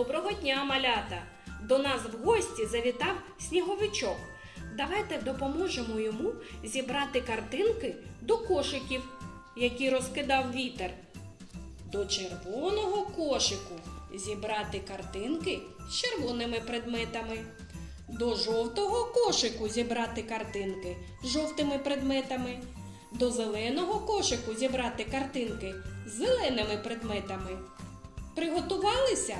Доброго дня, малята! До нас в гості завітав сніговичок. Давайте допоможемо йому зібрати картинки до кошиків, які розкидав вітер. До червоного кошику зібрати картинки з червоними предметами. До жовтого кошику зібрати картинки з жовтими предметами. До зеленого кошику зібрати картинки з зеленими предметами. Приготувалися?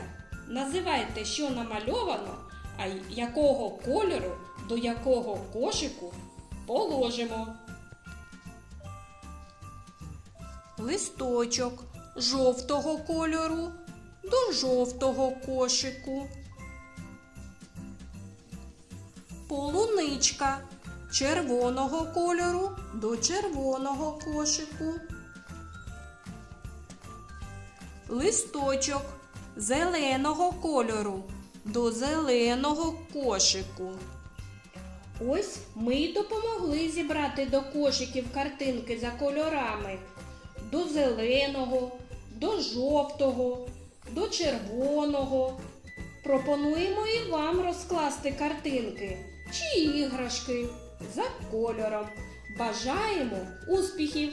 Називайте, що намальовано, а якого кольору до якого кошику положимо. Листочок жовтого кольору до жовтого кошику. Полуничка червоного кольору до червоного кошику. Листочок зеленого кольору до зеленого кошику. Ось ми й допомогли зібрати до кошиків картинки за кольорами до зеленого, до жовтого, до червоного. Пропонуємо і вам розкласти картинки чи іграшки за кольором. Бажаємо успіхів!